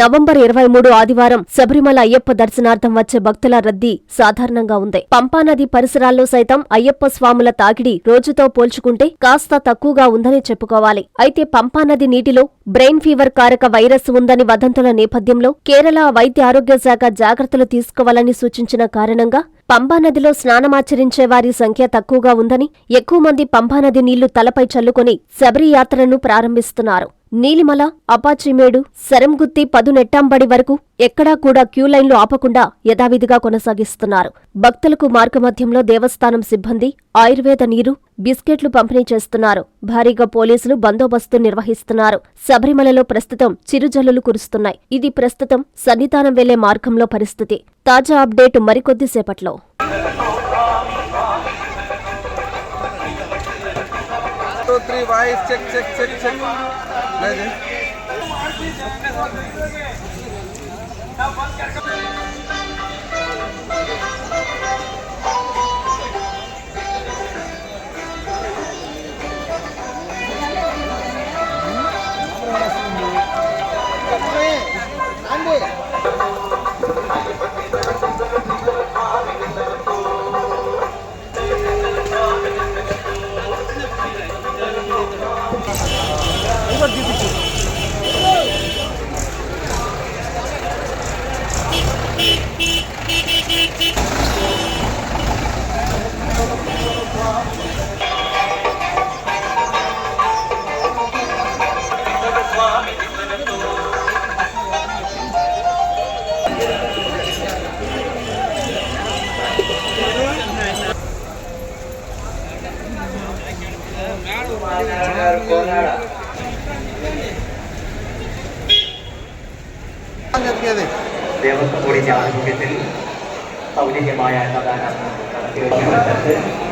November ఇరవై మూడు ఆదివారం శబరిమల అయ్యప్ప దర్శనార్థం వచ్చే భక్తుల రద్దీ సాధారణంగా ఉంది. పంపానది పరిసరాల్లో సైతం అయ్యప్ప స్వాముల తాకిడి రోజుతో పోల్చుకుంటే కాస్త తక్కువగా ఉందని చెప్పుకోవాలి. అయితే పంపానది నీటిలో బ్రెయిన్ ఫీవర్ కారక వైరస్ ఉందని వదంతుల నేపథ్యంలో కేరళ వైద్య ఆరోగ్య శాఖ జాగ్రత్తలు తీసుకోవాలని సూచించిన కారణంగా పంబానదిలో స్నానమాచరించే వారి సంఖ్య తక్కువగా ఉందని ఎక్కువ మంది పంబానది నీళ్ళు తలపై చల్లుకొని శబరి యాత్రను ప్రారంభిస్తున్నారు. నీలిమల అపాచిమేడు శరంగుత్తి పదునెట్టాంబడి వరకు ఎక్కడా కూడా క్యూ లైన్లు ఆపకుండా యథావిధిగా కొనసాగిస్తున్నారు. భక్తులకు మార్గమధ్యంలో దేవస్థానం సిబ్బంది ఆయుర్వేద నీరు బిస్కెట్లు పంపిణీ చేస్తున్నారు. భారీగా పోలీసులు బందోబస్తు నిర్వహిస్తున్నారు. శబరిమలలో ప్రస్తుతం చిరుజల్లులు కురుస్తున్నాయి. ఇది ప్రస్తుతం సన్నిధానం వెళ్ళే మార్గంలో పరిస్థితి. తాజా అప్డేట్ మరికొద్దిసేపట్లో. भाई भाई चेक चेक चेक चेक ले दे। ദേവസ്വം ബോർഡിന്റെ ആഭിമുഖ്യത്തിൽ സൗജന്യമായ അന്നദാനം നടത്തിവരുന്നുണ്ട്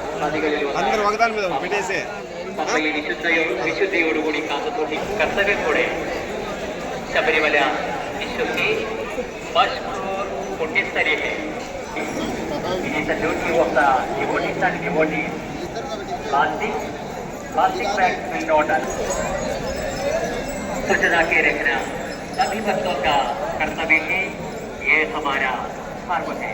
అందరు ఒకదాని మీద పెట్టేసే ಮಕ್ಕಳಿಗೆ ವಿಶುದ್ಧ ವಿಶುದ್ಧಿಯೋಡುಗೂಡಿ ಕಾಕತೋಟಿ ಕರ್ತವ್ಯ ಕೊಡೆ ಶಬರಿಮಲ ವಿಶ್ವಕ್ಕೆ ಪಾಶ್ಪೂರ್ ಪುಣ್ಯಸ್ಥರಿಗೆ duty of the devotees and devotees plastic plastic bag will not स्वच्छता के रखना सभी भक्तों का कर्तव्य है ये हमारा धर्म है